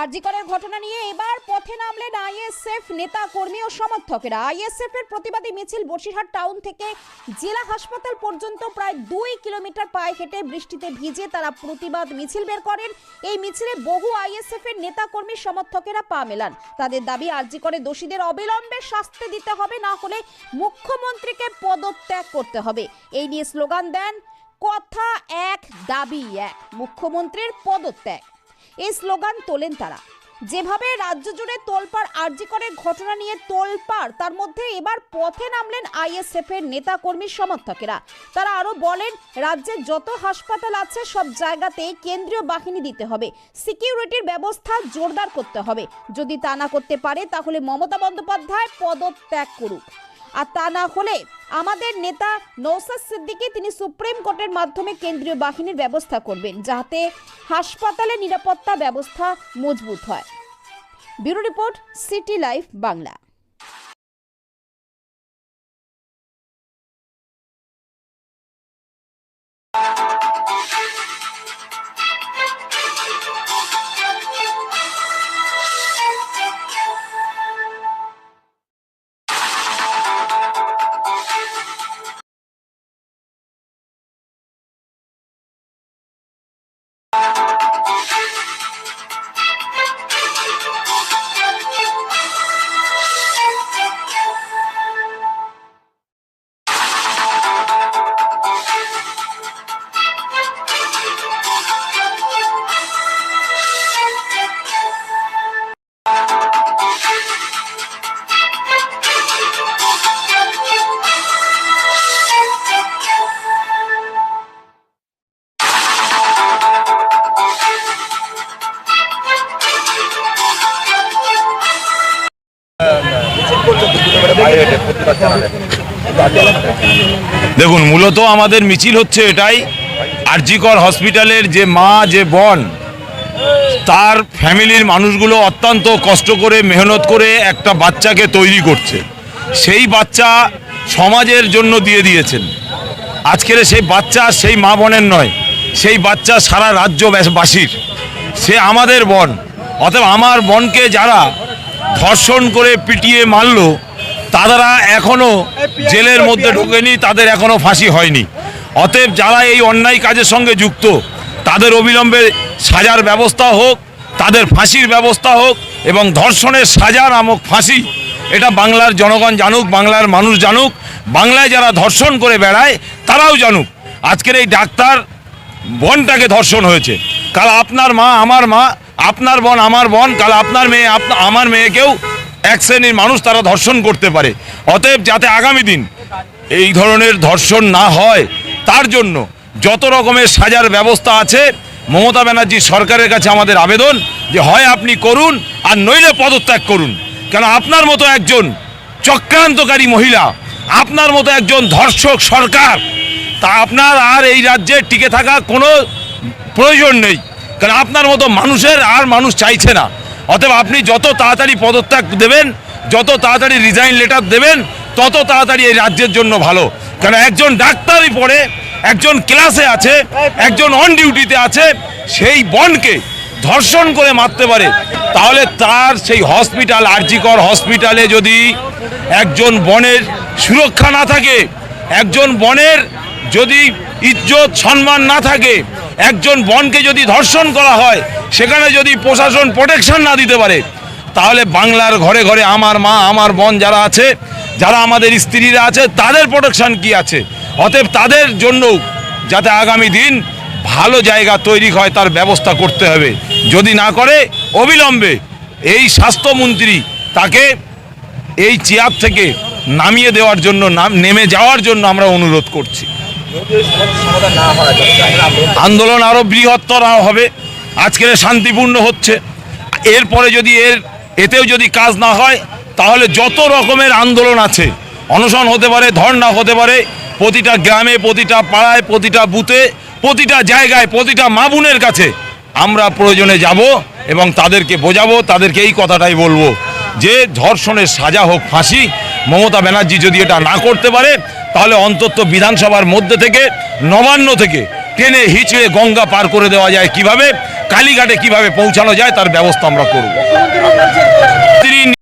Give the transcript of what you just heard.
আরজিকরের ঘটনা নিয়ে এবার পথে নামলেন আইএসএফ নেতা কর্মী ও সমর্থকেরা। আইএসএফ এর প্রতিবাদী মিছিল বসিরহাট টাউন থেকে জেলা হাসপাতাল পর্যন্ত প্রায় দুই কিলোমিটার পায়ে হেঁটে বৃষ্টিতে ভিজে তারা প্রতিবাদ মিছিল বের করেন। এই মিছিলে বহু আইএসএফ এর নেতা কর্মী সমর্থকেরা পা মেলান। তাদের দাবি, আরজিকরে দোষীদের অবিলম্বে শাস্তি দিতে হবে, না হলে মুখ্যমন্ত্রীকে পদত্যাগ করতে হবে। এই নিয়ে স্লোগান দেন, কথা এক, দাবি এক, মুখ্যমন্ত্রীর পদত্যাগ। এই স্লোগান তোলেন তারা। যেভাবে রাজ্য জুড়ে তোলপাড় আরজিকরের ঘটনা নিয়ে তোলপাড়, তার মধ্যে এবার পথে নামলেন আইএসএফ এর নেতাকর্মী সমর্থকেরা। তারা আরও বলেন, রাজ্যে যত হাসপাতাল আছে, সব জায়গাতেই কেন্দ্রীয় বাহিনী দিতে হবে। সিকিউরিটির ব্যবস্থা জোরদার করতে হবে। যদি তা না করতে পারে, তাহলে মমতা বন্দ্যোপাধ্যায় পদত্যাগ করুক। আর তা না হলে আমাদের নেতা নৌসাদ সিদ্দিকী তিনি সুপ্রিম কোর্টের মাধ্যমে কেন্দ্রীয় বাহিনীর ব্যবস্থা করবেন, যাতে হাসপাতালে নিরাপত্তা ব্যবস্থা মজবুত হয়। Bureau report city life Bangla. দেখুন, মূলত আমাদের মিছিল হচ্ছে এটাই আরজিকর হসপিটালের যে মা, যে বোন, তার ফ্যামিলির মানুষগুলো অত্যন্ত কষ্ট করে, মেহনত করে একটা বাচ্চাকে তৈরি করছে। সেই বাচ্চা সমাজের জন্য দিয়ে দিয়েছেন। আজকের সেই বাচ্চা সেই মা বোনের নয়, সেই বাচ্চা সারা রাজ্যবাসীর। সে আমাদের বোন, অতএব আমার বোনকে যারা ধর্ষণ করে পিটিয়ে মারলো তারা এখনও জেলের মধ্যে ঢোকেনি তাদের এখনও ফাঁসি হয়নি। অতএব যারা এই অন্যায় কাজের সঙ্গে যুক্ত তাদের অবিলম্বে সাজার ব্যবস্থা হোক তাদের ফাঁসির ব্যবস্থা হোক এবং ধর্ষণের সাজা নামক ফাঁসি এটা বাংলার জনগণ জানুক বাংলার মানুষ জানুক বাংলায় যারা ধর্ষণ করে বেড়ায় তারাও জানুক। আজকের এই ডাক্তার বনটাকে ধর্ষণ হয়েছে। কাল আপনার মা আমার মা আপনার বোন আমার বোন কাল আপনার মেয়ে আমার মেয়েকেও এক শ্রেণির মানুষ তারা ধর্ষণ করতে পারে। অতএব যাতে আগামী দিন এই ধরনের ধর্ষণ না হয়, তার জন্য যত রকমের সাজার ব্যবস্থা আছে, মমতা ব্যানার্জি সরকারের কাছে আমাদের আবেদন যে হয় আপনি করুন আর নইলে পদত্যাগ করুন। কেন আপনার মতো একজন চক্রান্তকারী মহিলা, আপনার মতো একজন ধর্ষক সরকার, তা আপনার আর এই রাজ্যে টিকে থাকা কোনো প্রয়োজন নেই। কারণ আপনার মতো মানুষের আর মানুষ চাইছে না। অতএব আপনি যত তাড়াতাড়ি পদত্যাগ দেবেন, যত তাড়াতাড়ি রিজাইন লেটার দেবেন, তত তাড়াতাড়ি এই রাজ্যের জন্য ভালো। কারণ একজন ডাক্তারই পড়ে, একজন ক্লাসে আছে, একজন অন ডিউটিতে আছে, সেই বনকে ধর্ষণ করে মারতে পারে। তাহলে তার সেই হসপিটাল আরজিকর হসপিটালে যদি একজন বনের সুরক্ষা না থাকে, একজন বনের যদি ইজ্জত, সম্মান না থাকে, একজন বনকে যদি ধর্ষণ করা হয় সেখানে যদি প্রশাসন প্রোটেকশন না দিতে পারে তাহলে বাংলার ঘরে ঘরে আমার মা আমার বোন যারা আছে যারা আমাদের স্ত্রীরা আছে তাদের প্রোটেকশন কি আছে? অতএব তাদের জন্য যাতে আগামী দিন ভালো জায়গা তৈরি হয় তার ব্যবস্থা করতে হবে। যদি না করে অবিলম্বে এই স্বাস্থ্যমন্ত্রী তাকে এই চেয়ার থেকে নামিয়ে দেওয়ার জন্য নাম নেমে যাওয়ার জন্য আমরা অনুরোধ করছি। আন্দোলন আরও বৃহত্তর হবে। আজকের শান্তিপূর্ণ হচ্ছে। এরপরে যদি এর, এতেও যদি কাজ না হয়, তাহলে যত রকমের আন্দোলন আছে, অনশন হতে পারে, ধর্ণা হতে পারে, প্রতিটা গ্রামে, প্রতিটা পাড়ায়, প্রতিটা বুথে, প্রতিটা জায়গায়, প্রতিটা মা বোনের কাছে আমরা প্রয়োজনে যাব এবং তাদেরকে বোঝাবো, তাদেরকে এই কথাটাই বলব যে ধর্ষণের সাজা হোক ফাঁসি। মমতা ব্যানার্জি যদি এটা না করতে পারে, তাহলে অন্তত বিধানসভার মধ্যে থেকে, নবান্ন থেকে টেনে হিচড়ে গঙ্গা পার করে দেওয়া যায় কীভাবে? কালীঘাটে কীভাবে পৌঁছানো যায়? তার ব্যবস্থা আমরা করব।